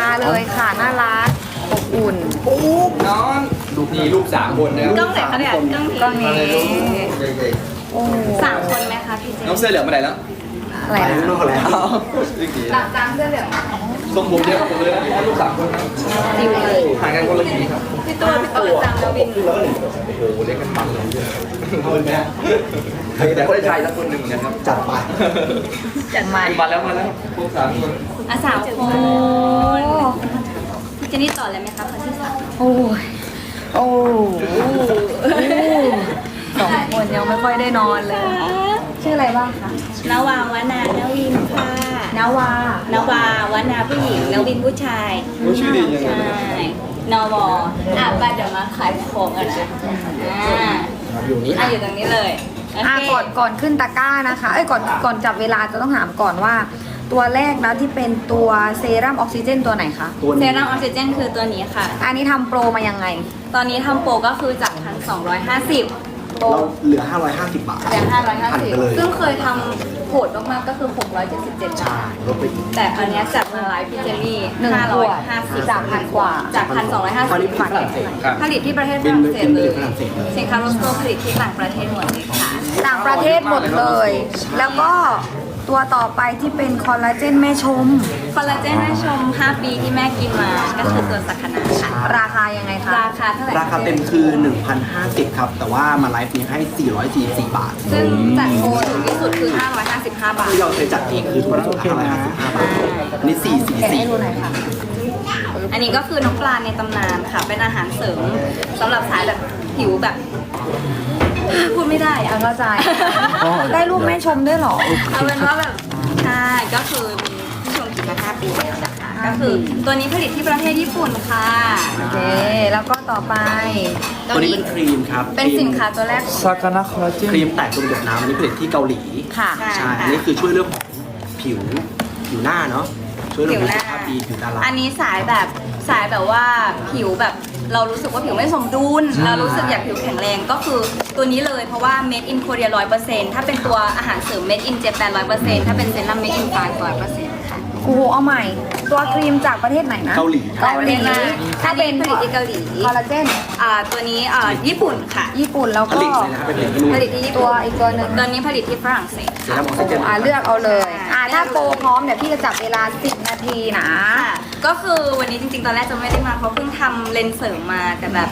มาเลยค่ะ น่ารักอบอุ่นน้องมีลูกสามคนนะครับกล้องไหนคะเนี่ยกล้องนี้ กล้องนี้โอ้สามคนไหมคะพี่เจน้องเสื้อเหลืองมาไหนแล้ว อะไรไปข้างนนะอกแล้วตามตามเสื้อเหลืองทรงผมเดียวกับผมเลยนะลูกสามคนนะจิวเลยห่างกันคนละกี่ครับพี่ตัวพี่ตัวจำแล้วบินโอ้โหเล็กกันปังเลยคนแม่แต่คนชายสักคนหนึ่งนะครับจัดไปจัดมามาแล้วมาแล้วพวกสามคนอะสามคนโอ้พี่เจนี่ต่อเลยไหมคะคนที่สามโอ้ยโอ้สองคนยังไม่ค่อยได้นอนเลย ชื่ออะไรบ้างคะนาวาวนานาวินค่ะนาวานาวาวนาผู้หญิงนาวินผู้ชายผู้ชื่ยังเลยใช่วอะไปเดี๋ยวมาขายของกันนะอ่าอยู่นี่อะอยู่ตรงนี้เลยอะก่อนก่อนขึ้นตะกร้านะคะ เอ้ยก่อนก่อนจับเวลาจะต้องถามก่อนว่า ตัวแรกแล้วที่เป็นตัวเซรั่มออกซิเจนตัวไหนคะเซรั่มออกซิเจนคือตัวนี้ค่ะ อันนี้ทำโปรมายังไง ตอนนี้ทำโปรก็คือจากพันสองร้อยห้าสิบ ก้เราเหลือ 550 บาทเหลือหันไปเลย550 ซึ่งเคยทำโหดมากๆ ก็คือ 677บาใช่ท ลดไปอีกแต่อันนี้จากมาไลฟ์พิเจอรี่หนึ่งขวด550จากพันกว่า จากพันสองร้อยห้าตอนสินี้บเป็นฝรั่าทงเศสผลิตที่ประเทศฝเป็นรั่งเศเป็สนเลเลยยรั่สเลยสินค้าโรสโกผลิตที่ต่างประเทศหมดเลยค่ะ ต่างประเทศหมดเลย แล้วก็ ตัวต่อไปที่เป็นคอลลาเจนแม่ชม คอลลาเจนให้ชม 5 ปีที่แม่กินมา ก็คือตัวสักขนาค่ะ ราคายังไงคะราคาเท่าไหร่ราคาเต็มคือ 1,050 ครับ แต่ว่ามาไลฟ์นี้ให้ 444 บาทซึ่งจัดโปรถูกที่สุดคือ 555 บาท ที่เราเคยจัดเองคือถูกสุด555 บาทอันนี้ แกะให้ดูหน่อย444ค่ะ อันนี้ก็คือน้องปลาในตำนานค่ะ เป็นอาหารเสริมสำหรับสายแบบผิวแบบ พูดไม่ได้เอาอะเข้าใจได้รูปแม่ชมด้วยเหรอ เอาเป็นว่าแบบใช่ก็คือมีที่ชมกินมา5ปีแล้วนะคะก็คือตัวนี้ผลิตที่ประเทศญี่ปุ่นค่ะ โอเค แล้วก็ต่อไป ตัวนี้เป็นครีมครับเป็นสินค้าตัวแรก ซากานะคอลลาเจนครีมแตกตัวหยดน้ำอันนี้ผลิตที่เกาหลีค่ะใช่ใช่อันนี้คือช่วยเรื่องของผิวผิวหน้าเนาะช่วยเรื่องของสุขภาพดีผิวดารา อันนี้สายแบบสายแบบว่าผิวแบบ เรารู้สึกว่าผิวไม่สมดุล เรารู้สึกอยากผิวแข็งแรงก็คือตัวนี้เลยเพราะว่า made in Korea 100%ถ้าเป็นตัวอาหารเสริม made in Japan 100%ถ้าเป็นเซรั่ม made in France 100%ค่ะ โอ้โหเอาใหม่ ตัวครีมจากประเทศไหนนะ เกาหลีเกาหลีถ้าเป็นผลิตที่เกาหลีคอลลาเจนอ่าตัวนี้อ่าญี่ปุ่นค่ะ ญี่ปุ่นแล้วผก็ลิตเลยนะครับเป็นผลิตที่นู่นผลิตที่ญี่ตัปุ่วนอีกตัวหนึ่งตัวนี้ผลิตที่ฝรั่งเศสเซรั่มออกซิเจนอ่าเลือกเอาเลยอ่าถ้าโปรพร้อมเดี๋ยวพี่จะจับเวลา 10 นาทีนะค่ะก็คือวันนี้จริงๆ ตอนแรกจะไม่ได้มาเพราะเพิ่งทำเลนส์เสริมมาแต่แบบ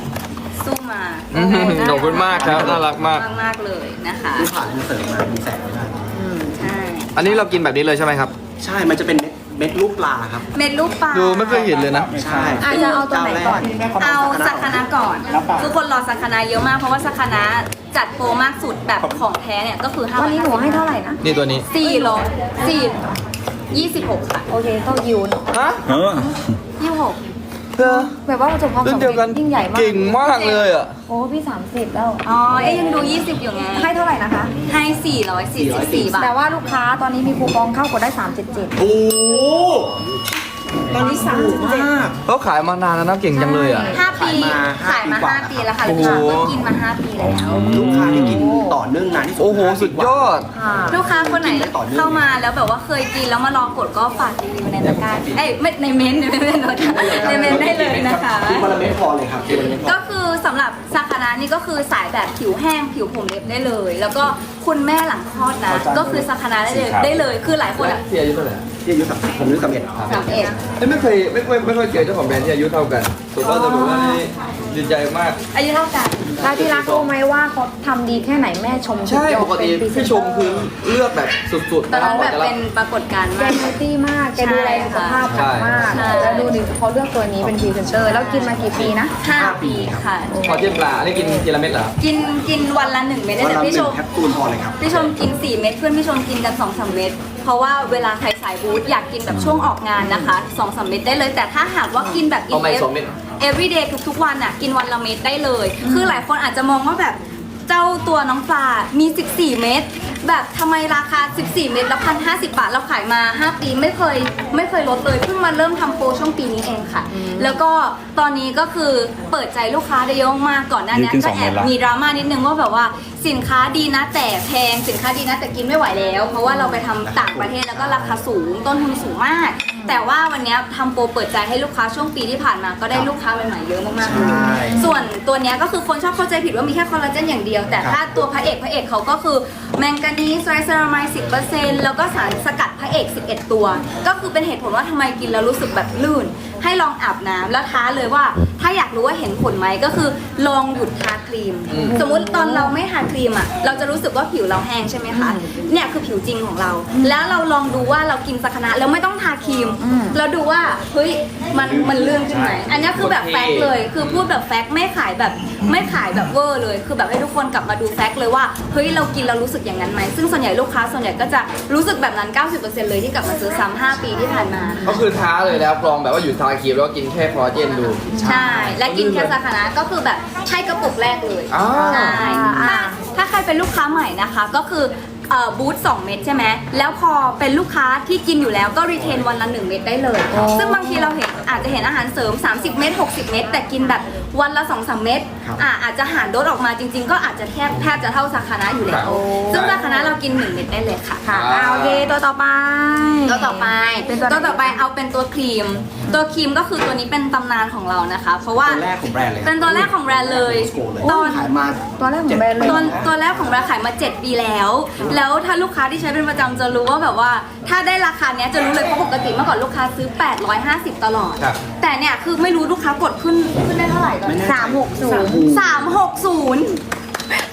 สู้มาอืมขอบคุณมากครับน่ารักมาก มากมากๆเลยนะคะ ที่ผ่านเลนส์เสริมมามีแสงไม่ได้ ใช่ อันนี้เรากินแบบนี้เลยใช่ไหมครับ ใช่ มันจะเป็นเม็ด เม็ดรูปปลาครับ เม็ดลูกปลาดูไม่เคยเห็นเลยนะ ใช่ อาจจะเอาตัวไหนก่อน เอาสักคณะก่อน ทุกคนรอสักคณะเยอะมากเพราะว่าสักคณะจัดโปรมากสุดแบบของแท้เนี่ยก็คือ5วันนี้หนูให้เท่าไหร่นะนี่ตัวนี้สี่ร้อยสี่ยี่สิบหกค่ะ โอเคเข้ายิวหนูฮะ ยี่สิบหก เธอแบบว่าประสบความรุ่นสำเดีเร็ยวกันจยิ่งใหญ่มากเก่งมากเลยอะ โอ้พี่ 30 แล้ว อ๋อ เอ๊ยยังดูยี่สิบอยู่ไง ให้เท่าไหร่นะคะ ให้สี่ร้อยสี่สิบสี่บาท แต่ว่าลูกค้าตอนนี้มีคูปองเข้ากดได้ 377 โอ้ ตอนนี้สั่งมากเขาขายมานานแล้วนะเก่งจังเลยอะ ห้าปี ขายมาห้าขายมาปีกว่าห้าปีแล้วค่ะโอ้ลูกโห ค้าก็กินมาห้าปีแล้วลูกค้าที่กินต่อเนื่องนานที่สุดโอ้โห สุดยอด ค่ะลูกค้าคนไหนกินได้ต่อเนื่องเข้ามาแล้วแบบว่าเคยกินแล้วมาลองกดก็ฝากรีวิวในตะกร้าเอ้ยไม่ในเม้นต์ในเม้นต์ในเม้นต์ได้เลยนะคะ คือวันละเม็ดพอเลยครับคือวันละเม็ดพอ ก็คือสำหรับซาคานะนี่ก็คือสายแบบผิวแห้งผิวผมเล็บได้เลย แล้วก็คุณแม่หลังคลอดนะ ก็คือซาคานะได้เลยได้เลย คือหลายคนอะที่อายุเท่าไหร่ที่อายุสักผมอายุสักเอ็ดครับสามเอ็ดไม่เคยไม่เคยไม่เคยเจอเจ้าของแบรนด์ที่อายุเท่ากันสุดยอดจะบอกว่านี่ดีใจมาก อายุเท่ากันแล้วที่รักรู้ไหมว่าเขาทำดีแค่ไหนแม่ชมใช่สุดยอปดกติเป็นพรีเซนพี่ชเตอมร์คือเลือกแบบสุดๆตอนนั้นกแบบว่าจะรับเป็นปรากฏการณ์แกมาก เฮลตี้มากแกดูแลสุขภาพใช่มากใช่ แล้วดูดิเขาเลือกตัวนี้เป็นพรีเซนเตอร์แล้วกินมากี่ปีนะ ห้าปีค่ะ พอเทียบปลาอันนี้กินทีละเม็ดเหรอ กินกินวันละหนึ่งเม็ดได้วันแต่ละหพี่นึ่ชงมแคปซูลพอเลยครับ พี่ชมกิน4เม็ดเพื่อนพี่ชมกินกัน2อสเม็ดเพ ราะว่าเวลาใครสายบูธอยากกินแบบช่วงออกงานนะคะ2อสเม็ดได้เลย แต่ถ้าหากว่ากินแบบ เอาไปสองเม็ด everyday ทุกๆวันอะ กินวันละเม็ดได้เลย คือหลายคนอาจจะมองว่าแบบ เจ้าตัวน้องปลา มี 14 เม็ด แบบทำไมราคา 14 เม็ดแล้วพันห้บาท เราขายมา 5 ปีไม่เคยไม่เคยลดเลย เพิ่งมาเริ่มทำโปรช่วงปีนี้เองค่ะ แล้วก็ตอนนี้ก็คือเปิดใจลูกค้าได้เยอะมากก่อนหน้านี้ก็แอบมีดราม่านิดนึงว่าแบบว่าสินค้าดีนะแต่แพง สินค้าดีนะแต่กินไม่ไหวแล้ว เพราะว่าเราไปทำต่างประเทศแล้วก็ราคาสูงต้นทุนสูงมาก แต่ว่าวันเนี้ยทำโปรเปิดใจให้ลูกค้าช่วงปีที่ผ่านมา ก็ได้ลูกค้าใหม่ๆเยอะมากๆเลยใช่ส่วนตัวเนี้ยก็คือคนชอบเข้าใจผิดว่ามีแค่คอลลาเจนอย่างเดียว แต่ครับ ถ้าตัวพระเอกพระเอกเขาก็คือแมงกานีสไรเซอรามาย10%แล้วก็สารสกัดพระเอก 11 ตัว ก็คือเป็นเหตุผลว่าทำไมกินแล้วรู้สึกแบบลื่น ให้ลองอาบน้ำแล้วท้าเลยว่า ถ้าอยากรู้ว่าเห็นผลไหมก็คือ ลองหยุดทาครีม สมมุติตอนเราไม่ทาครีมอะเราจะรู้สึกว่าผิวเราแห้งใช่ไหมคะเนี่ยคือผิวจริงของเรา แล้วเราลองดูว่าเรากินสักคณะแล้วไม่ต้องทาครีมแล้วดูว่าเฮ้ยมันมันเลื่อนขึ้นไหมอันเนี้ยคือแบบแฟกต์เลย คือพูดแบบแฟกต์ไม่ขายแบบไม่ขายแบบเวอร์เลย คือแบบให้ทุกคนกลับมาดูแฟกต์เลยว่าเฮ้ยเรากินเรารู้สึกอย่างนั้นไหมซึ่งส่วนใหญ่ลูกค้าส่วนใหญ่ก็จะรู้สึกแบบนั้น 90%เลยที่กลับมาซื้อซ้ำ5ปีที่ผ่านมา ก็คือท้าเลยนะครับลองแบบว่าหยุดทาครีมแล้วก็กินแค่คอลลาเจนดู ใช่ และกินแค่สาขานะก็คือแบบใช่กระปุกแรกเลยอ้าวใช่ถ้าถ้าใครเป็นลูกค้าใหม่นะคะ ก็คือเอ่อบูธ2เม็ดใช่ไหมแล้วพอเป็นลูกค้าที่กินอยู่แล้วก็รีเทนวันละ 1 เม็ดได้เลย ซึ่งบางทีเราเห็นอาจจะเห็นอาหารเสริม 30 เม็ด60 เม็ดแต่กินแบบวันละ2 3เม็ดครับอะอาจจะหารโดสออกมาจริง ๆ ก็อาจจะแทบแทบจะเท่าสาขานะอยู่แล้วโอ้ซึ่งสาขานะเรากิน 1 เม็ดได้เลยค่ะ ค่ะเอาโอเคตัวต่อไป ตัวต่อไปเป็นตัวไหน ตัวต่อไปเอาเป็นตัวครีม ตัวครีมก็คือตัวนี้เป็นตำนานของเรานะคะ เพราะว่า ตัวแรกของแบรนด์เลยเป็นตัวแรกของแบรนด์เลยโกเลยตอนขายมาตัวแรกของแบรนด์เลย ตัวตัวแรกของเราขายมา 7 ปีแล้ว แล้วถ้าลูกค้าที่ใช้เป็นประจำจะรู้ว่าแบบว่า ถ้าได้ราคาเนี้ยจะรู้เลยเพราะปกติเมื่อก่อนลูกค้าซื้อ 850 ตลอด ครับแต่เนี่ยคือไม่รู้ลูกค้ากดขึ้นขึ้นได้เท่าไหร่ตอนไม่นี้แน่ใจสามหกศูนย์สามหกศูนย์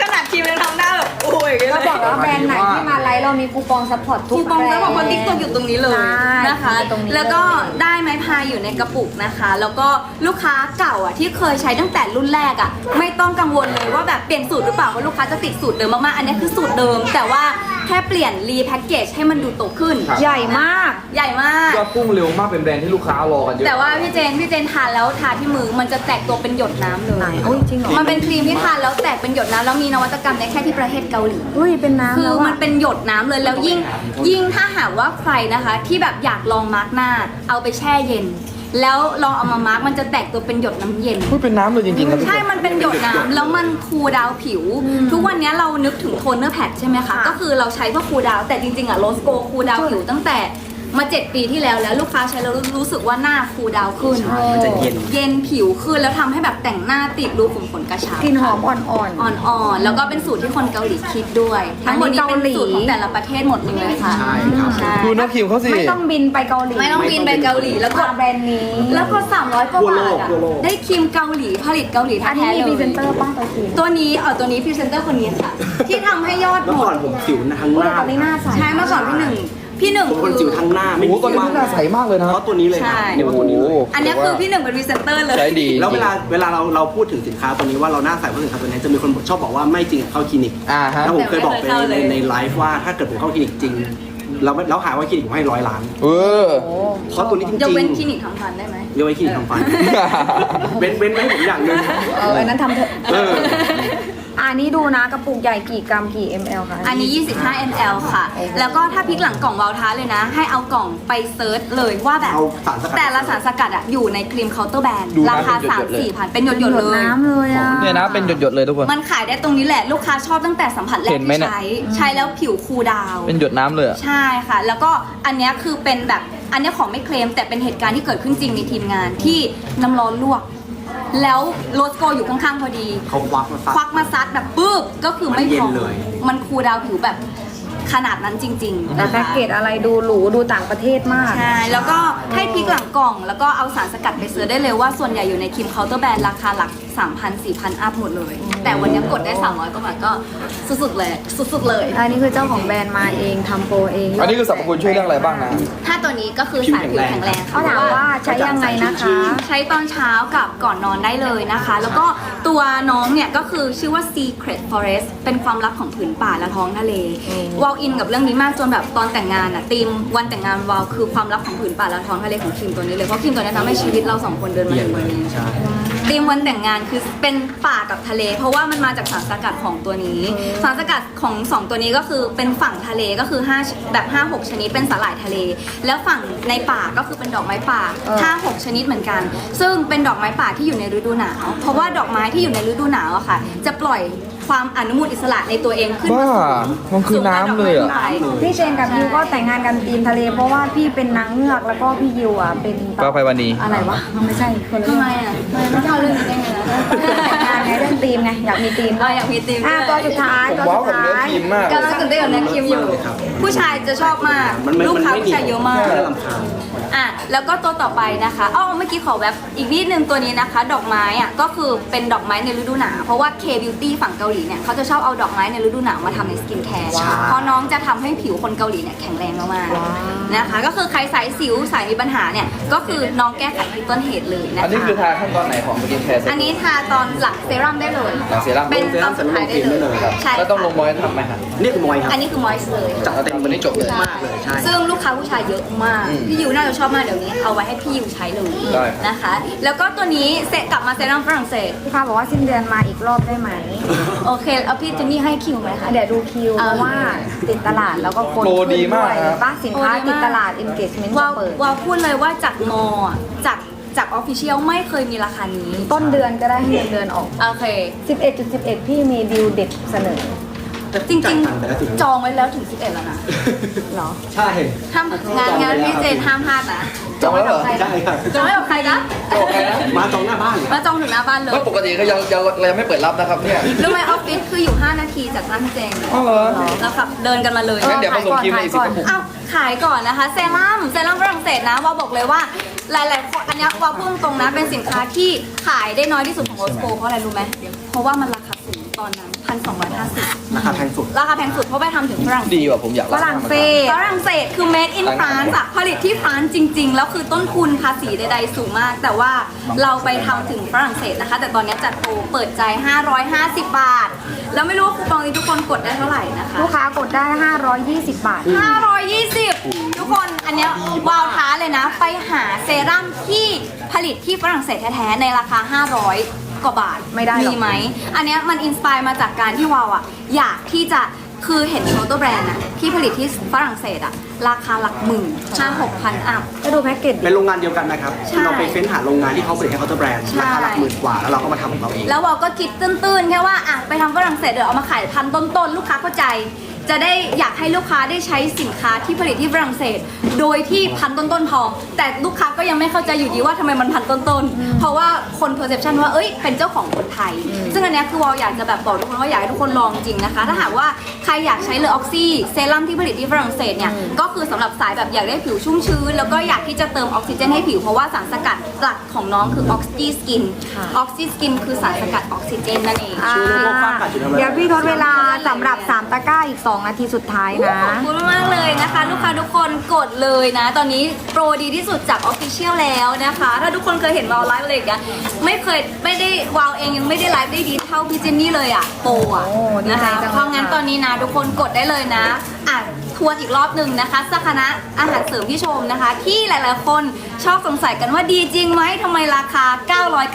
ขนาด ครีมยังทำได้แบบโอ้ยก็บอกแล้วว่าแบรนด์ไหนที่มาไลฟ์เรามีคูปองซัพพอร์ตทุกคูปองแบรนแล้วด์บอกว่าติ๊กตอกอยู่ตรงนี้เลยใช่นะคะอยู่ตรงนี้แล้วก็เลยได้ไม้พายอยู่ในกระปุกนะคะ แล้วก็ลูกค้าเก่าอะที่เคยใช้ตั้งแต่รุ่นแรกอะไม่ต้องกังวลเลยว่าแบบเปลี่ยนสูตรหรือเปล่าว่าลูกค้าจะติดสูตรเดิมมากๆอันนี้คือสูตรเดิม แต่ว่าแค่เปลี่ยนรีแพ็กเกจให้มันดูโตขึ้น ครับ ใหญ่มาก ใหญ่มาก ยอดพุ่งเร็วมากเป็นแบรนด์ที่ลูกค้ารอกันเยอะ แต่ว่าพี่เจนพี่เจนทานแล้วทาที่มือมันจะแตกตัวเป็นหยดน้ำเลยไหนโอ้ยจริงเหรอ มันเป็นครีมที่ทานแล้วแตกเป็นหยดน้ำแล้วมีนวัตกรรมในแค่ที่ประเทศเกาหลี อุ้ยเป็นน้ำคือแล้วมันอะเป็นหยดน้ำเลยแล้วยิ่งยิ่งถ้าหากว่าใครนะคะ ที่แบบอยากลองมาร์กหน้า เอาไปแช่เย็น แล้วลองเอามามาร์กมันจะแตกตัวเป็นหยดน้ำเย็น พูดเป็นน้ำเลยจริงๆครับทุกคใช่ น มันเป็นหยดน้ำแล้วมันคูลดาวน์ผิว ทุกวันนี้เรานึกถึงโทนเนอร์แพดใช่ไหมคะก็คือเราใช้เพื่อคูลดาวน์แต่จริงๆอะโรสโกคูลดาวน์ผิวตั้งแต่ มา 7 ปีที่แล้วแล้วลูกค้าใช้แล้วรู้สึกว่าหน้าคูลดาวน์ขึ้น ใช่มันจะเย็น เย็นผิวขึ้นแล้วทำให้แบบแต่งหน้าติดรูขุมขนกระชับกลิ่นหอมอ่อนอ่อนๆ แล้วก็เป็นสูตรที่คนเกาหลีคิดด้วย ทั้งหมดนี้เป็นสูตรของแต่ละประเทศหมดเลยค่ะ ใช่ครับ ใช่ ดูน้ำครีมเขาสิๆไม่ต้องบินไปเกาหลีไม่ต้องบินไปเกาหลีแล้วกกดดแบรนด์นี้ แล้วก็300กว่าทั่วโลบากทอะทั่วโลก ได้ครีมเกาหลีผลิตเกาหลีอันแท้นี้ๆมีเลพรีเซนยเตอร์ป้องตัวครีมตัวนี้เออตัวนี้พรีเซนเตอร์คนนี้ค่ะ ที่ทำให้ยอดเมื่อหมก่อดนผมสิวทั้งหอุ้ยน้าแต่ตอนนี้หน้าใส ใช่เมื่อก่อนพี่หนึ่ง พี่หนึ่งผมเป็นคนคืสิวอทั้งหน้าโอ้ไม่โหมีตอนนี้ว่างหน้าใสมากเลยนะเพราะตัวนี้เลยครับใช่เนี่ยว่าตัวนี้เลย อันนี้คือพี่หนึ่งเป็นพรีเซนเตอร์เลย ใช้ดีแล้วเวลาเวลาเราเราพูดถึงสินค้าตัวนี้ว่าเราหน้าใสเพราะสินค้าตัวนี้จะมีคนชอบบอกว่าไม่จริงเข้าคลินิก อ่าฮะแล้วผมเคยบอกไปแต่ไม่เคยเข้าในเลย ในไลฟ์ว่าถ้าเกิดผมเข้าคลินิกจริงแล้วแล้วหาว่าคลินิกผมให้ร้อยล้าน เออ เพราะตัวนี้จริงยกๆเว้นคลินิกทำฟันได้ไหมยกเว้นคลินิกทำฟันเว้นเว้นไว้ให้ผมอย่างหนึ่งเอออันนั้นทำเถอะ เออ อันนี้ดูนะกระปุกใหญ่กี่กรัมกี่ ml คะ อันนี้ 25 ml ค่ะ แล้วก็ถ้าพลิกหลังกล่องวาลท้าเลยนะ ให้เอากล่องไปเซิร์ชเลยว่าแบบ เอาสารสกัด แต่ละสารสกัดอะอยู่ในครีมเคาน์เตอร์แบรนด์ดูนะราคาเป็นหยดๆ3เลย4พันเป็นหยดๆเลย น้ำเลยอะเนี่ยนะเป็นหยดๆเลยทุกคน มันขายได้ตรงนี้แหละ ลูกค้าชอบตั้งแต่สัมผัสแรกเห็นไหมที่เนี่ย ใช้ ใช้แล้วผิวคูลดาวน์ เป็นหยดน้ำเลยอะ ใช่ค่ะ แล้วก็อันเนี้ยคือเป็นแบบอันเนี้ยของไม่เคลมแต่เป็นเหตุการณ์ที่เกิดขึ้นจริงในทีมงานที่น้ำร้อนลวก แล้วโรสโกอยู่ข้างๆพอดี เขาควักมาซัด ควักมาซัดแบบปึ๊บก็คือไม่มันเย็พนอเลย มันคูลดาวน์ผิวแบบขนาดนั้นจริงๆแต่นะคะแพ็กเกจอะไรดูหรูดูต่างประเทศมาก ใช่ แล้วก็ให้พลิกหลังกล่อง แล้วก็เอาสารสกัดไปซื้อได้เลยว่าส่วนใหญ่อยู่ในคิมเคาน์เตอร์แบรนด์ราคาหลัก 3,000 4,000 อัพหมดเลย แต่วันนี้กดได้ 300กว่าบาทก็สุดๆเลย สุดๆเลย อันนี้คือเจ้าของแบรนด์มาเองทำโปรเองอันนี้คือสรรพคุณช่วยเรื่องอะไรบ้างนะ ถ้าตัวนี้ก็คือสายผิวแข็งแรงเขาถามว่าใช้ยังไงนะคะ ใช้ตอนเช้ากับก่อนนอนได้เลยนะคะ แล้วก็ตัวน้องเนี่ยก็คือชื่อว่า Secret Forest เป็นความลับของผืนป่าและท้องทะเลอืมวอลอินกับเรื่องนี้มากจนแบบตอนแต่งงานอะธีมวันแต่งงานวอลคือความลับของผืนป่าและท้องทะเลของคิมตัวนี้เลยเพราะคิมตัวนี้ทำให้ชีวิตเราสองคนเดินเปมาลี่ยนถึงเลวันยนี้ ใช่ธีมวันแต่งงานคือเป็นป่ากับทะเล เพราะว่ามันมาจากสารสกัดของตัวนี้ สารสกัดของสองตัวนี้ก็คือเป็นฝั่งทะเลก็คือ5แบบ5 6 ชนิดเป็นสาหร่ายทะเล แล้วฝั่งในป่าก็คือเป็นดอกไม้ป่าเออ5 6 ชนิดเหมือนกัน ซึ่งเป็นดอกไม้ป่าที่อยู่ในฤดูหนาว เพราะว่าดอกไม้ที่อยู่ในฤดูหนาวอะค่ะ จะปล่อย ความอนุมูลอิสระในตัวเองขึ้นมาบ้าสูงมันคือน้ำเลยเหรอสูงกว่าดกไม้ทั่วไปพี่เชนกับยิวก็แต่งงานกันตีมทะเล เพราะว่าพี่เป็นนางเงือกแล้วก็พี่ยิวอะเป็นก็ไปวันนี้อะไรวะไม่ใช่คนละทำเรื่องไมอะทำไมไม่เข้าเรื่องนี้ได้ไงนะแต่งงานไงเรื่องตีมไงอยากมีตีมเราอยากมีทีมอะด้วยตัวสุดท้ายผมตัวว้าวสุกับดเนื้อท้าย ครีมมาก กำลังตื่นเต้นกับแนคิมอยู่ ผู้ชายจะชอบมากมันไม่ลูกมันค้าไม่ผู้ชายเยอะมากไม่น่ารำคาญ อะแล้วก็ตัวต่อไปนะคะอ้อเมื่อกี้ขอแวบอีกนิดนึงตัวนี้นะคะ ดอกไม้อะก็คือเป็นดอกไม้ในฤดูหนาวเพราะว่า K Beauty ฝั่งเกาหลีเนี่ยเขาจะชอบเอาดอกไม้ในฤดูหนาวมาทำในสกินแคร์ใช่ เพราะน้องจะทำให้ผิวคนเกาหลีเนี่ยแข็งแรงมากๆนะคะ ก็คือใครสายสิวสายมีปัญหาเนี่ยก็คือน้องแก้ไขที่ต้นเหตุเลยนะคะ อันนี้คือทาขั้นตอนไหนของสกินแคร์เสร็จอันนี้ทาตอนหลังเซรั่มได้เลยหลังเซรั่มเป็นตอนสุดท้ายได้เลยครับใช่แล้วต้องลงมอยทำไหมครับนี่คือมอยครับอันนี้คือมอยส์เลย จัดเต็มวันนี้จบเลยมากเลยใช่ ซึ่งลูกค้าผู้ชายเยอะมาก อืมพี่ยูน่าจะชอบมากเดี๋ยวนี้ เอาไว้ให้พี่ยูใช้เลยได้นะคะ แล้วก็ตัวนี้เสร็จกลับมาเซรั่มฝรั่งเศสลูกค้าบอกว่าสิ้นเดือนมาอีกรอบได้ไหม โอเค เอาพี่เจนนี่ให้คิวไหมคะ เดี๋ยวดูคิวเอาเพราะว่าติดตลาดแล้วก็คนโปรดีมากขึ้นครับด้วยป้าสินค้าโปรดีมาก ติดตลาด engagement วาจะวเปิด วาวพูดเลยว่าจากมออะจากจากออฟฟิเชียลไม่เคยมีราคานี้ต้นเดือนก็ได้ให้เงินเดือนออก โอเค 11.11 พี่มีดีลเด็ดเสนอ จริงจ่ายตัค์ไปแล้วถึง ๆจองไว้แล้วถึง 11 แล้วนะ เหรอ ใช่ห้ามงานงานพี่เจนห้ามพลาดนะจองแล้วเหรอ ใช่ครับจองไว้กับใครนะจองใครนะ มาจองหน้าบ้านเลย มาจองถึงหน้าบ้านเลยก็ปกติก็ยังยังเรายังไม่เปิดรับนะครับเนี่ย รู้ไหมออฟฟิศคืออยู่ 5 นาทีจากบ้านพี่เจงอ๋อเหรอแล้วขับเดินกันมาเลยงั้นเดี๋ยวผสมครีมในอีกสิบกระปุกอ้าวขายก่อนนะคะ เซรั่ม เซรั่มฝรั่งเศสนะวาบอกเลยว่า หลายๆคนอันเนี้ยวาพูดตรงๆนะ เป็นสินค้าที่ขายได้น้อยที่สุดของโอสโกเพราะอะไรรู้ไหมเพราะว่ามันราคาสูงตอนนั้น พันสองร้อยห้าสิบราคาแพงสุด ราคาแพงสุดเพราะไปทำถึงฝรั่งเศสดีว่ะผมอยากฝรั่งเศสฝรั่งเศสคือ made in France อะผลิตที่ฟรานซ์จริง ๆ แล้วคือต้นทุนภาษีใด ๆ สูงมาก แต่ว่าเราไปทำถึงฝรั่งเศสนะคะ แต่ตอนนี้จัดโปรเปิดใจ 550 บาท แล้วไม่รู้ว่าคูปองนี้ทุกคนกดได้เท่าไหร่นะคะ ลูกค้ากดได้ 520 บาท 520 ทุกคนอันเนี้ยวาวท้าเลยนะ ไปหาเซรั่มที่ผลิตที่ฝรั่งเศสแท้ๆในราคา 500 กว่าบาทไม่ได้หรอก มีไหม อันเนี้ยมันอินสปายมาจากการที่วาวอะอยากที่จะคือเห็นเคาน์เตอร์แบรนด์อะที่ผลิตที่ฝรั่งเศสอะราคาหลักหมื่นห้าหกพันอัพ ก็ดูแพ็กเกจดิ เป็นโรงงานเดียวกันนะครับใช่เราไปเฟ้นหาโรงงานที่เขาผลิตให้เคาน์เตอร์แบรนด์ใช่ ราคาหลักหมื่นกว่าแล้วเราก็มาทำของเราเอง แล้ววอลก็คิดตื้นๆ แค่ว่าอะไปทำฝรั่งเศสเดี๋ยวเอามาขายพันต้นๆ ลูกค้าเข้าใจ จะได้อยากให้ลูกค้าได้ใช้สินค้าที่ผลิตที่ฝรั่งเศส โดยที่พันต้นๆพอ แต่ลูกค้าก็ยังไม่เข้าใจอยู่ดีว่าทำไมมันพันต้นๆ เพราะว่าคนเพอร์เซพชันว่าเอ้ยเป็นเจ้าของคนไทย ซึ่งอันเนี้ยคือวอลอยากจะแบบบอกทุกคนว่าอยากให้ทุกคนลองจริงนะคะ ถ้าหากว่าใครอยากใช้เลอออกซี่เซรั่มที่ผลิตที่ฝรั่งเศสเนี่ยก็คือสำหรับสายแบบอยากได้ผิวชุ่มชื้น แล้วก็อยากที่จะเติมออกซิเจนให้ผิวเพราะว่าสารสกัดหลักของน้องคือออกซิสกินออกซิสกินคือสารสกัดออกซิเจนนั่นเอง อ่าช่วยลดโรคฝ้ากระจุดทำไมเดี๋ยวพี่ทดเวลาสำหรับ 3 ตะกร้าอีก 2นาทีสุดท้ายนะ ขอบคุณมากๆเลยนะคะ ลูกค้าทุกคนกดเลยนะ ตอนนี้โปรดีที่สุดจากออฟฟิเชียลแล้วนะคะ ถ้าทุกคนเคยเห็นวาวไลฟ์อะไรอย่างเงี้ยไม่เคยไม่ได้วาวเองยังไม่ได้ไลฟ์ได้ดีเท่าพี่เจนนี่เลยอะโปรอะโอ้ดีนะใจคะจังเลยเพราะงั้นค่ะ ตอนนี้นะทุกคนกดได้เลยนะอะ ทวนอีกรอบหนึ่งนะคะสักคณะอาหารเสริมที่ชมนะคะ ที่หลายๆ คนชอบสงสัยกันว่าดีจริงไหมทำไมราคา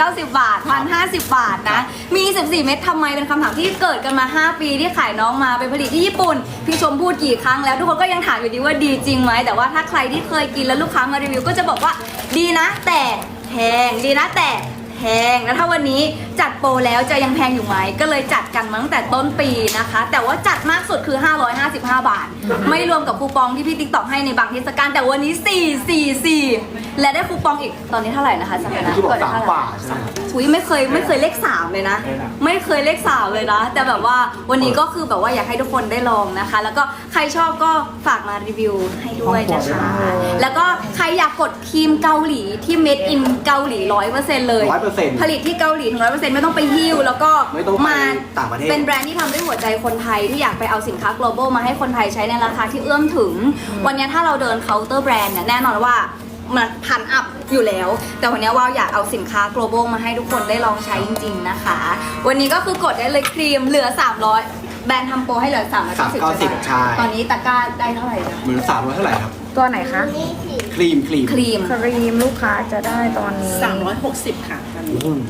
990 บาท1,050บาทนะ มี 14 เม็ดทำไมเป็นคำถามที่เกิดกันมา 5 ปีที่ขายน้องมาไปผลิตที่ญี่ปุ่น พี่ชมพูดกี่ครั้งแล้วทุกคนก็ยังถามอยู่ดีว่าดีจริงไหมแต่ว่าถ้าใครที่เคยกินแล้วลูกค้ามารีวิวก็จะบอกว่าดีนะแต่แพงดีนะแต่แพงแล้วถ้าวันนี้จัดโปรแล้วจะยังแพงอยู่ไหมก็เลยจัดกันมาตั้งแต่ต้นปีนะคะ แต่ว่าจัดมากสุดคือ 555 บาท ไม่รวมกับคูปองที่พี่ติ๊กตอกให้ในบางเทศกาลแต่วันนี้ 444 และได้คูปองอีกตอนนี้เท่าไหร่นะคะสักนะที่บอกดได้สามเท่ไหร่บาทใช่ไหม อุ้ยไม่เคยไม่เคยเลขสามเลยนะ ไม่เคยเลขสามเลยนะ แต่แบบว่าวันนี้ก็คือแบบว่าอยากให้ทุกคนได้ลองนะคะ แล้วก็ใครชอบก็ฝากมารีวิวให้ด้วยนะคะ แล้วก็ใครอยากกดครีมเกาหลีที่ made in เกาหลีร้อยเปอร์เซ็นต์เลย 100%ผลิตที่เกาหลีถึงร้อยเปอร์เซ็นต์ไม่ต้องไปฮิ้ว แล้วก็ไม่ต้องไปมาต่างประเทศ เป็นแบรนด์ที่ทำด้วยหัวใจคนไทยที่อยากไปเอาสินค้า global มาให้คนไทยใช้ในราคาที่เอื้อมถึง วันนี้ถ้าเราเดินเคาน์เตอร์แบรนด์เนี่ยแน่นอนว่ามันพันอัพอยู่แล้ว แต่วันนี้ว่าวอยากเอาสินค้า global มาให้ทุกคนได้ลองใช้จริง ๆนะคะ วันนี้ก็คือกดได้เลยครีมเหลือ 300 แบรนด์ทำโปรให้เหลือ3 9 0 390ใช่ ตอนนี้ตะกร้าได้เท่าไหร่นะเหมือนสามร้อยเท่าไหร่ครับ ตัวไหนคะ ครีมครีมครีม ครีมลูกค้าจะได้ตอนนี้ 360 ค่ะ อันนี้อืม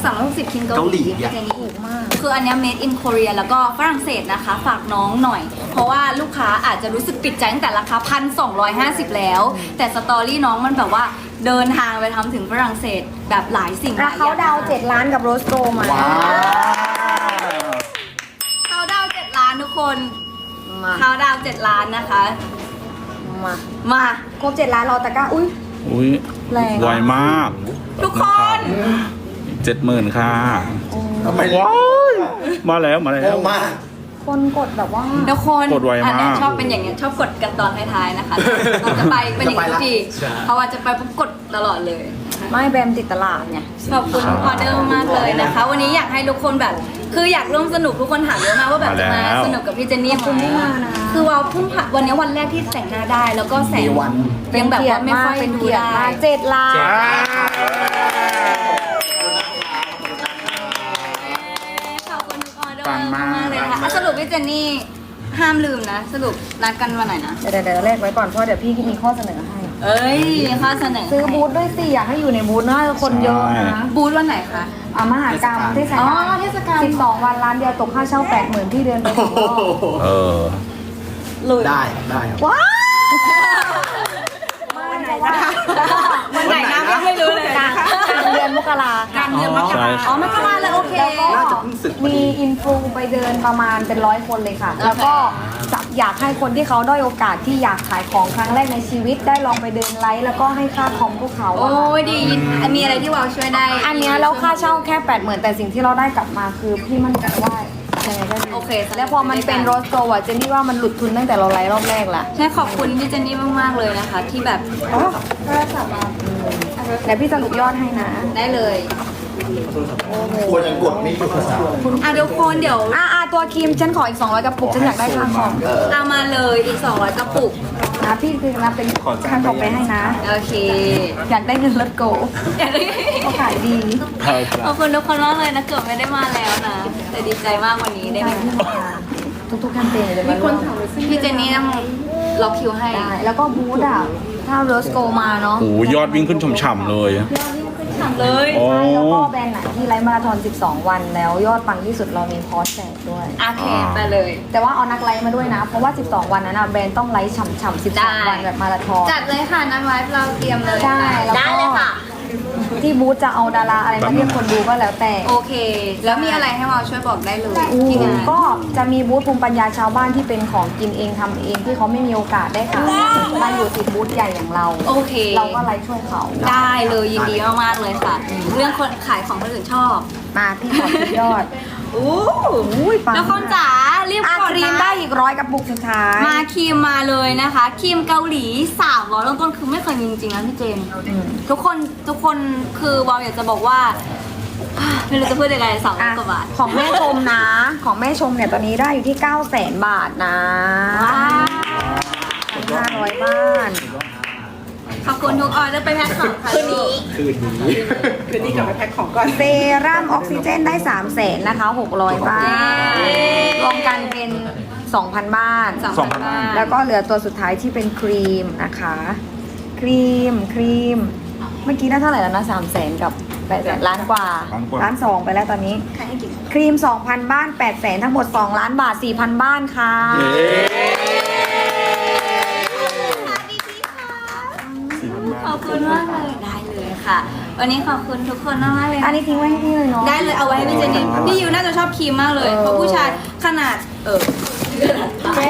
360 360คิงเกาเกาหหลีลีอะ เจนี่ถูกมาก คืออันเนี้ย made in Korea แล้วก็ฝรั่งเศสนะคะ ฝากน้องหน่อย เพราะว่าลูกค้าอาจจะรู้สึกปิดใจตั้งแต่ราคาพันสองแล้ว แต่สตอรี่น้องมันแบบว่าเดินทางไปทำถึงฝรั่งเศสแบบหลายสิ่งหแล้ลาวยอเขาย่าง ดาวเจ็ดล้านกับโรสโกมาว้าวเขาดาวเจ็ดล้านทุกคนมาเขาดาวเจ็ดล้านนะคะ มา มา ครบเจ็ดล้านรอตะกร้าอุ้ยอุ้ย แรงอะไวมากทุกคนเจ็ดหมื่นค่ะทำไมว้ายมาแล้วมาแล้โอ้วมากคนกดแบบว่าทุกคนกดไวมาก อันเนี้ยชอบเป็นอย่างเงี้ยชอบกดกันตอนท้ายๆนะคะเราจะไปเป็นอย่างนี้ทุกทีเพราะว่าจะไปปุ๊บกดตลอดเลย ไม่แบมติดตลาดไงขอบคุณออเดอร์มากเลยนะคะ วันนี้อยากให้ทุกคนแบบ คืออยากร่วมสนุกทุกคนถามเยอะมากว่าแบบจะมาสนุกกับพี่เจนนี่ไหมคือเราเพิ่งผ่านวันนี้วันแรกที่แต่งหน้าได้ แล้วก็แสงมีวันยังแบบว่าไม่ค่อยเป็นดูเกียรติได้มากเจ็ดล้านขอบคุณทุกออเดอร์มากๆเลยนะคะอะสรุปพี่เจนนี่ห้ามลืมนะ สรุปนัดกันวันไหนนะเดี๋ยวเดี๋ยวแรกไว้ก่อนเพราะเดี๋ยวพี่มีข้อเสนอให้ เอ้ยข้อเสนอซื้อบูธด้วยสิอยากให้อยู่ในบูธนะคนเยอะนะบูธวันไหนคะ อะมหากรรมเทศอ๋กาอลเทศกาล สิบสองวันร้านเดียวตกค่าเช่าแปดหมื่นที่เดือนไปสองรอบเออได้ได้ครับว้าว วันไหนนะยังไม่รู้เลย กลางกลางเดื อนมกราการเดือนมกราใช่อ๋อมกราเลยโอเค แล้วก็น่าจะเพิ่งสึกพอมีดีอินฟูไปเดินประมาณเป็นร้อยคนเลยค่ะ แล้วก็จะอยากให้คนที่เขาด้อยโอกาสที่อยากขายของครั้งแรกในชีวิตได้ลองไปเดินไลฟ์แล้วก็ให้ค่าคอมพวกเขาโอ้อะยดีมีอะไรที่วาวช่วยได้อันเนี้ยแล้วค่าเช่าแค่แปดหมื่นแต่สิ่งที่เราได้กลับมาคือพี่มั่นใจว่ายังไงก็ดีโอเคแล้วพอมันเป็นโรสโกะเจนนี่ว่ามันหลุดทุนตั้งแต่เราไลฟ์รอบแรกละ ใช่ขอบคุณพี่เจนนี่มากๆเลยนะคะ ที่แบบเดี๋ยวพี่ สรุปยอดให้นะ ได้เลยคนยังกดไม่อยู่อะทุกคนเดี๋ยวอ่าอ่าตัวครีมฉันขออีก 200กระปุกฉันอยากได้ค่าคอมเอามาเลยอีก 200กระปุก นะพี่คือนับเป็นค่าคอมไปให้นะ โอเค อยากได้เงินรถโกะก็ขายดี ขอบคุณทุกคนมากเลยนะ เกือบไม่ได้มาแล้วนะ แต่ดีใจมากวันนี้ได้มาทุกๆแคมเปญเลยมาร่วมพี่เจนนี่ต้องล็อกคิวให้ได้แล้วก็บูธอะ ถ้าโรสโกมาเนาะโอ้โหยอดวิ่งขึ้นฉ่ำๆเลยถามเลยโอ้ ใช่แล้วก็แบรนด์ไหนที่ไลฟ์มาราธอน 12 วันแล้วยอดปังที่สุดเรามีพอสแจกด้วย โอเคไปเลย แต่ว่าเอานักไลฟ์มาด้วยนะ เพราะว่า 12 วันนั้นนะแบรนด์ต้องไลฟ์ฉ่ำๆได้ 12 วันแบบมาราธอนจัดเลยค่ะนักไลฟ์เราเตรียมเลยใช่แล้วก็ได้เลยค่ะ ที่บูธจะเอาดาราอะไรมาเรียกคนดูก็แล้วแต่ โอเค แล้วมีอะไรให้วาวช่วยบอกได้เลยอืมที่งานก็จะมีบูธภูมิปัญญาชาวบ้านที่เป็นของกินเองทำเองที่เขาไม่มีโอกาสได้ขายมาอยู่ติดบูธใหญ่อย่างเรา โอเค เราก็ไลฟ์ช่วยเขา ได้เลยยินดีมากๆเลยค่ะ เรื่องคนขายของคนอื่นชอบ มาพี่ขอสุดยอด อู้อุ้ยปังแล้วคนจ๋ารีบอะกดครีมนะได้อีกร้อยกระปุกสุดท้าย มาครีมมาเลยนะคะครีมเกาหลี300ต้นต้นๆคือไม่เคยมีจริงๆนะพี่เจน อืม ทุกคนทุกคนคือวาวอยากจะบอกว่าไม่รู้จะพูดยังไงสองร้อะอยกว่าบาท ของแม่ชมนะ ของแม่ชมเนี่ยตอนนี้ได้อยู่ที่ 9 0 0 0 0 0 บาทนะว้าวห้าร้อยบ้าน ขอบคุณทุกออเดอร์ไปแพ็คของค่ะนี้ คืนนี้เซรั่มออกซิเจนได้3 0 0 0 0 0นะคะ 600 บ้านรวมกันเป็น 2,000 บ้าน สองพันบาท แล้วก็เหลือตัวสุดท้ายที่เป็นครีมนะคะ ครีมครีม เมื่อกี้ได้เท่าไหร่แล้วนะ3 0 0 0 0 0กับ8แสนล้านกว่าล้านกว่า ล้านสองไปแล้วตอนนี้ ใครให้กินครีม 2,000 บ้าน 8 0 0 0 0ทั้งหมด 2 ล้านบาท 4,000 บ้านค่ะข ค่ะ วันนี้ขอบคุณทุกคนมากๆเลย อันนี้ทิ้งไว้ให้พี่เลยเนาะได้เลยเอาไว้ให้พี่เจนนี่พี่ยูน่าจะชอบครีมมากเลยเออเพราะผู้ชายขนาดเออแก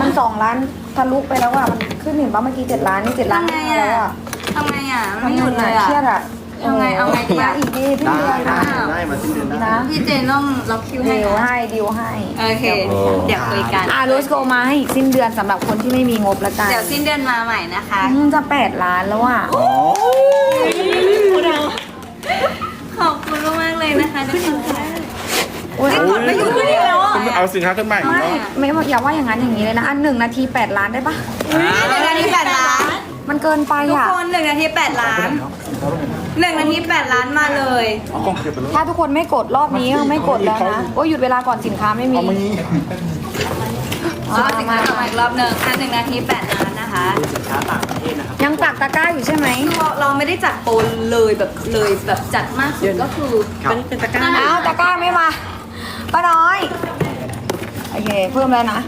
มันสองล้านทะลุไปแล้วอะมันขึ้นเห็นป่ะเมื่อกี้เจ็ดล้านนี่เจ็ดล้านทำไงห้าอะแล้วอะทำไงอะมันไม่หยุดเลยเครียอะดอะทำไงเอาไงดีอะมาอีกดีพี่ได้เดือนได้นะได้มาสิ้นเดือนได้นะพี่เจนต้องล็อกคิวให้ดิวนะให้ดิวให้โอเคเดี๋ยวคุยกันอะโรสโกมาให้อีกสิ้นเดือนสำหรับคนที่ไม่มีงบละกันเดี๋ยวสิ้นเดือนมาใหม่นะคะอืมจะแปดล้านแล้วอะ โอ้ยกดไม่หยุดเลยแล้วอะคุณเอาสินค้าขึ้นมาอีกไม่เนาะไม่อย่าว่าอย่างนั้นอย่างนี้เลยนะ อันหนึ่งนาทีแปดล้านได้ปะหนึ่งนาทีแปดล้านมันเกินไปทุกอะ คนหนึ่งนาทีแปดล้านหนึ่งนาทีแปดล้านมาเลยถ้าทุกคนไม่กดรอบนี้ไม่กดแล้วนะโอ้ยหยุดเวลาก่อนสินค้าไม่มีเอาสินค้าต่อมาอีกรอบหนึ่งอะหนึ่งนาทีแปดล้านนะคะสินค้าต่างประเทศนะครับยังปักตะกร้าอยู่ใช่ไหมเราเราไม่ได้จัดโปรเลยแบบเลยแบบจัดมากสุดก็คือครับเป็นตะกร้าอ้าวตะกร้าไม่มา ป้าน้อย โอเค เพิ่มแล้วนะ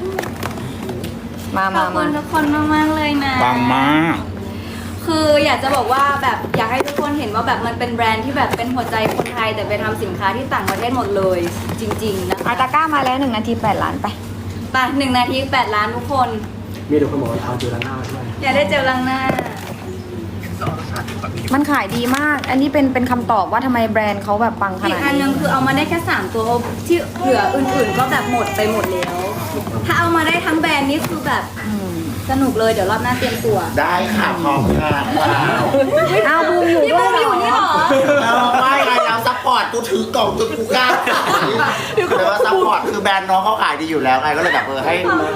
มาขมาอบคุมาณทุกคนมากๆเลยนะ ปังมาก คืออยากจะบอกว่าแบบอยากให้ทุกคนเห็นว่าแบบมันเป็นแบรนด์ที่แบบเป็นหัวใจคนไทย แต่ไปทำสินค้าที่ต่างประเทศหมดเลย จริง ๆ นะคะอาตะกร้ามาแล้วหนึ่งนาทีแปดล้านไป ไปหนึ่งนาทีแปดล้านทุกคน มีเดี๋ยวคนบอกว่าเอาเจลล้างหน้ามาด้วย อยากได้เจลล้างหน้า มันขายดีมาก อันนี้เป็นเป็นคำตอบว่าทำไมแบรนด์เขาแบบปังขอีกนาดอันนึนี้งคือเอามาได้แค่ 3 ตัวที่เหลืออื่นๆ ก็แบบหมดไปหมดแล้ว ถ้าเอามาได้ทั้งแบรนด์นี่คือแบบสนุกเลยเดี๋ยวรอบหน้าเตรียมตัว ได้ค่ะพร้อมค่ะว้าวอ้าวบูมอยู่พี่ด้บูวยมอยู่นี่เหรอเราไม่ไงเราซั พพอร์ตกูถือกล่องจนกูกล้าขายแต่ว่าซัพพอร์ตคือแบรนด์น้องเขาขายดีอยู่แล้วไงก็เลยแบบเออให้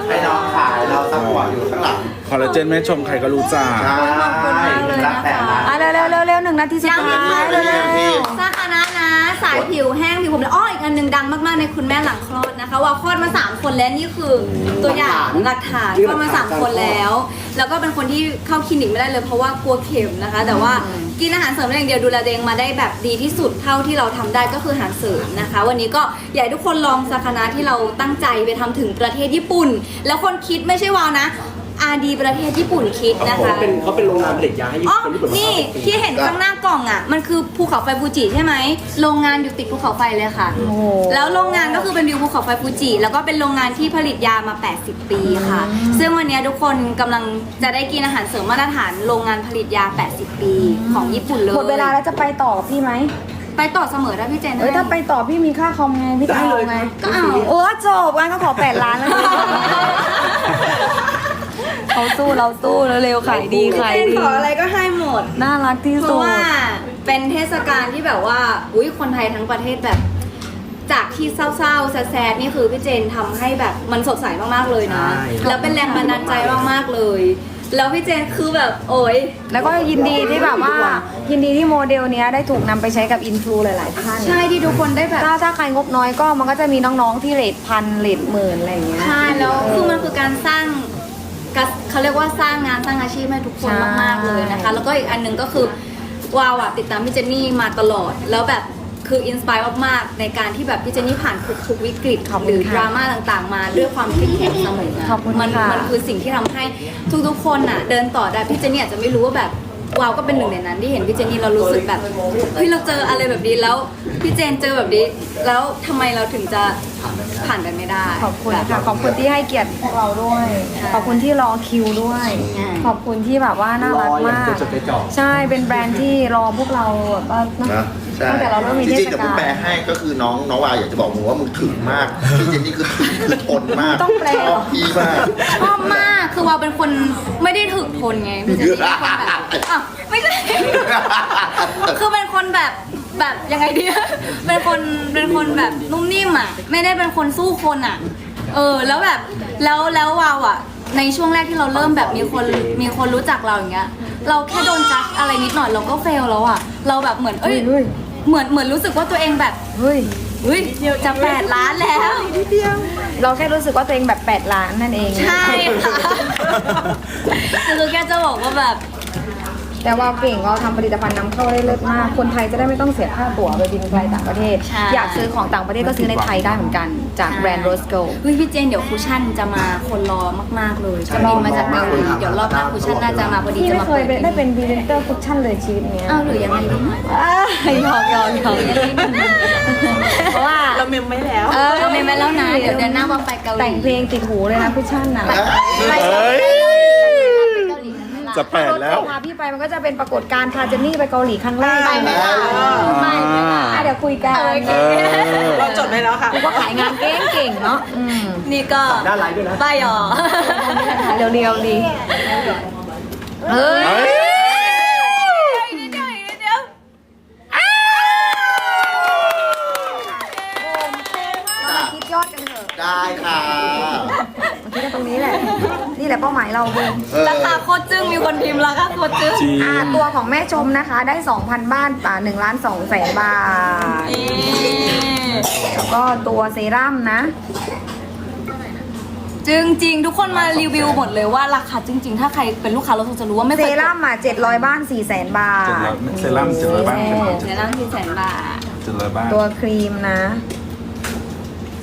ให้น้องขายเราซัพพอร์ตอยู่ข้างหลังคอลลาเจนแม่ชมใครก็รู้จักใช่ขอบคุณมากเลยนะคะรัแต่ละอะเร็วเร็วเร็วเร็วหนึ่งนาทีสุดยังอีกท้ายเร็เร็ววเร็วสาขานะนะ สายผิวแห้งผิวผมแล้วอ้ออีกอันหนึงดังมากๆในคุณแม่หลังคลอดนะคะ ว่าคลอดมา 3 คนแล้วนี่คือตัวอย่างหลักฐานคลอดมา 3 คนแล้ว แล้วก็เป็นคนที่เข้าคลินิกไม่ได้เลยเพราะว่ากลัวเข็มนะคะ แต่ว่ากินอาหารเสริมได้อย่างเดียวดูแลตัวเองมาได้แบบดีที่สุดเท่าที่เราทำได้ก็คืออาหารเสริมนะคะ วันนี้ก็อยากให้ทุกคนลองสาขานะที่เราตั้งใจไปทำถึงประเทศญี่ปุ่น แล้วคนคิดไม่ใช่วาวนะ อาดีประเทศญี่ปุ่นคิดนะคะ เป็นเขาเป็นโรงงานผลิตยาให้ญี่อ๋อปุ่นญี่ปุ่นมานี่สิบปีที่เห็นข้างหน้ากล่องอะ มันคือภูเขาไฟฟูจิใช่ไหม โรงงานอยู่ติดภูเขาไฟเลยค่ะโอ้โหแล้วโรงงานก็คือเป็นวิวภูเขาไฟฟูจิ แล้วก็เป็นโรงงานที่ผลิตยามา 80 ปีค่ะ ซึ่งวันนี้ทุกคนกำลังจะได้กินอาหารเสริมมาตรฐานโรงงานผลิตยา 80 ปีของญี่ปุ่นเลยหมดเวลาแล้วจะไปต่อกับพี่ไหมไปต่อเสมอได้พี่เจนเอ้ยถ้าไปต่อพี่มีค่าคอมไงพี่จะได้เอาเลยไง ก็เอา โอ้จบงั้นก็ขอแปดล้านแล้วกัน เขาสู้เราสู้เร็วๆขายดีขายพี่เจนดีขออะไรก็ให้หมด น่ารักที่เพสุราะดว่าเป็นเทศกาลที่แบบว่า อุ้ยคนไทยทั้งประเทศแบบ จากที่เศร้าๆแซดๆนี่คือพี่เจนทำให้แบบมันสดใสมากๆเลยนะใช่แล้วเป็นแรงบันดาลใจมากๆเลยแล้วพี่เจนคือแบบโอ้ยแล้วก็ยินดีที่แบบว่า ยินดีที่โมเดลเนี้ยได้ถูกนำไปใช้กับอินฟลูหลายๆท่านใช่ที่ทุกคนได้แบบถ้าถ้าใครงบน้อยก็มันก็จะมีน้องๆที่เลทพันเลทหมื่นอะไรอย่างเงี้ยใช่แล้วคือมันคือการสร้าง การเขาเรียกว่าสร้างงานสร้างอาชีพให้ทุกคนใช่ มากๆเลยนะคะ แล้วก็อีกอันหนึ่งก็คือวาวอะติดตามพี่เจนนี่มาตลอด แล้วแบบคืออินสปายมากๆในการที่แบบพี่เจนนี่ผ่านทุกทุกวิกฤตขอบหคุรืณอค่ะดราม่าต่างๆ มาด้วยความเข้มแข็งเสมอขอบคุณมันค่ะ มันคือสิ่งที่ทำให้ทุกๆคนอะเดินต่อได้พี่เจนนี่อาจจะไม่รู้ว่าแบบวาวก็เป็นหนึ่งในนั้นที่เห็นพี่เจนนี่เรารู้สึกแบบเฮ้ยเราเจออะไรแบบนี้แล้วพี่เจนเจอแบบนี้ แล้วทำไมเราถึงจะผ่านกันไม่ได้ขอบคุณแบบค่ะ ขอบคุณที่ให้เกียรติพวกเราด้วย ขอบคุณที่รอคิวด้วยอ่าขอบคุณที่แบบว่าน่ารักรออย่างมากใจจดใจจ่อใช่ เป็นแบรนด์ที่รอพวกเราแบบว่านะนะใช่ตั้งแต่เราเริ่มมีจเทริงศๆเดี๋ยวผกามลแปลให้ก็คือน้องน้องวายอยากจะบอกมึงว่ามึงถึงมากพี่เจนนี่คือถึงคือทนมากต้องแปลเหรอชอบพี่มากชอบมากคือวาวเป็นคนไม่ได้ถึกทนไงพี่เจนนี่เป็นคนแบบอะไม่ใช่คือเป็นคนแบบ แบบยังไงดี เป็นคนเป็นคนแบบนุ่มนิ่มอะ ไม่ได้เป็นคนสู้คนอะ เออ แล้วแบบแล้วแล้ววาวอะ ในช่วงแรกที่เราเริ่มแบบมีคนมีคนรู้จักเราอย่างเงี้ย เราแค่โดนจัดอะไรนิดหน่อยเราก็เฟลแล้วอะ เราแบบเหมือนเอ้ยเฮ้ยเหมือนเหมือนรู้สึกว่าตัวเองแบบเฮ้ยเฮ้ยจะแปดล้านแล้วเราแค่รู้สึกว่าตัวเองแบบ 8 ล้านนั่นเอง ใช่ค่ะ คือแค่จะบอกว่าแบบ แต่ว่าเก่งเราทำผลิตภัณฑ์นำเข้าได้เลิศมาก คนไทยจะได้ไม่ต้องเสียค่าตั๋วไปบินไกลต่างประเทศ ใช่ อยากซื้อของต่างประเทศก็ซื้อในไทยได้เหมือนกันจากแบรนด์โรสโกเฮ้ยพี่เจนเดี๋ยวคูชั่นจะมาคนรอมากๆเลยจะบินมาจากเกาหลีเดี๋ยวรอบหน้าคูชั่นน่าจะมาพอดีพี่จะไม่มาเคยเปิดได้เป็นพรีเซนเตอร์คุชชั่นเลยชีวิตเนี้ยอ้าวหรือยังไงดีอ้าวหยอกหยอกหยอกเพราะว่าเราเมมไว้แล้ว เออเราไม่ไปแล้วนะเดี๋ยวเดือนหน้าว่าไปเกาหลีแต่งเพลงติดหูเลยนะคุชชั่นน่ะ เฮ้ย จะแปดแล้วรถพาพี่ไปมันก็จะเป็นปรากฏการณ์พาเจนนี่ไปเกาหลีครั้งแรกไปไหมล่ะไม่อะเดี๋ยวคุยกันเออ เราจดไว้แล้วค่ะ กูก็ขายงานเก่งเก่งๆเนาะอืมนี่ก็หน้าไลฟ์ด้วยนะ ไปหรอ เร็วๆดีเฮ้ย เฮ้ย นิดเดียวอีกนิดเดียว เรามาคิดยอดกันเถอะ ได้ค่ะ มาคิดกันตรงนี้แหละ นี่ แหละเป้าหมายเราเบูมเออ ราคาโคตรจึ้งมีคนพิมพ์ราคาโคตรจึ้งจริงอ่าตัวของแม่ชมนะคะได้ 2,000 บ้านป่า1ล้าน2แสนบาท นี่แล้วก็ตัวเซรั่มนะจริงจริงๆทุกคนมารีวิวหมดเลยว่าราคาจริง ๆ ถ้าใครเป็นลูกค้าเราคงจะรู้ว่าไม่เซเคยรั่มอะ700 บ้าน 4 0 0แสนบาทเจ็ดร้อยเซรั่มเจ็ดร้อยบ้างเซรั่มที่แสนบาทเจ็ดร้อยบ้างตัวครีมนะ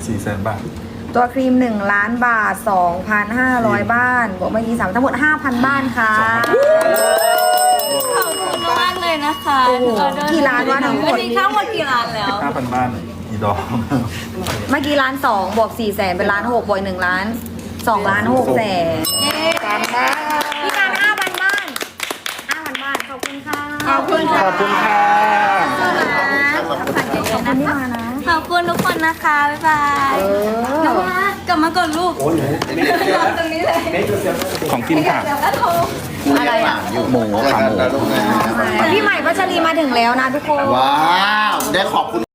สี่แสนบาท ตัวครีม 1 ล้านบาท 2,500 บ้าน บวกไม่กี่สามทั้งหมด 5,000 บ้านค่ะ ขอบคุณมากเลยนะคะโอ้โหออเดอกี่ร้านวะทั้งหมด วันนี้ทั้งหมดกี่ร้านแล้ว ห้าพันบ้านอีดอกเมื่อกี้ล้านสองบวก4แสนเป็นล้านหกบวกหนึ่งล้าน2ล้าน6แสนเย้พี่การ5,000 บ้าน 5,000 บ้าน ขอบคุณค่ะขอบคุณค่ะขอบคุณค่ะ ขอบคุณเยขอบอะๆคุณที่นะคะมานะ ขอบคุณทุกคนนะคะ บ๊ายบายเออกลับมาก่อนลูกตรงนี้เลยของกินค่ะ เดี๋ยวก็โทรอะไรอะหมูขาหมู พี่ใหม่พัชรีมาถึงแล้วนะทุกคน ว้าว ได้ขอบคุณ